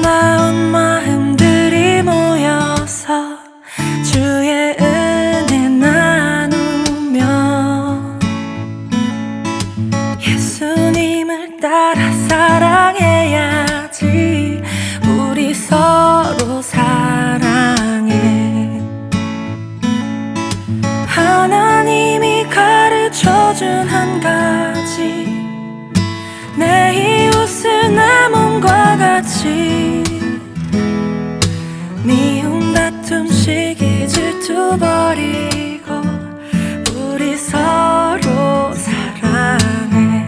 아름다운 마음들이 모여서 주의 은혜 나누며 예수님을 따라 사랑해야지 우리 서로 사랑해. 하나님이 가르쳐준 한 가지 내 이웃을 내 몸과 같이 다툼 시기 질투 버리고 우리 서로 사랑해.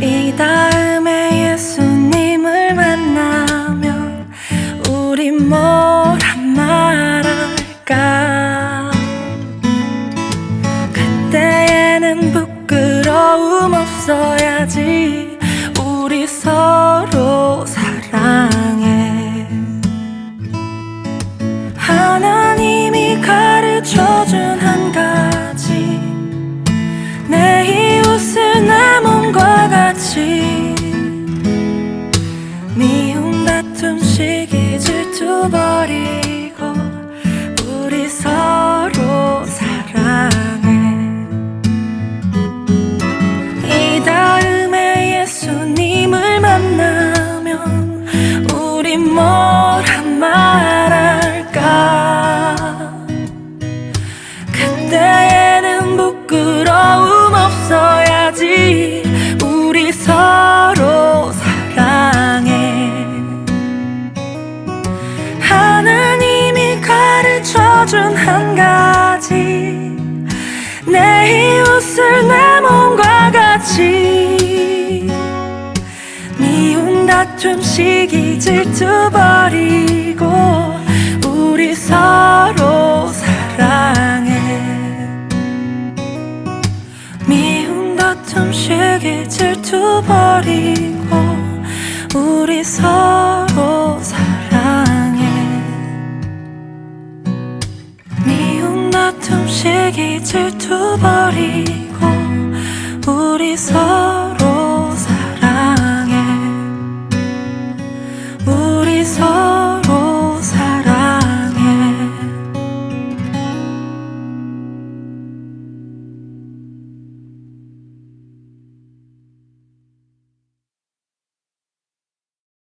이 다음에 예수님을 만나면 우리 뭐라 말할까? 그때에는 부끄러움 없어야지 같이 미움 다툼 시기 질투 버 다툼 시기 질투 버리고 우리 서로 사랑해. 미움 다툼 시기 질투 버리고 우리 서로 사랑해. 미움 다툼 시기 질투 버리고 우리 서로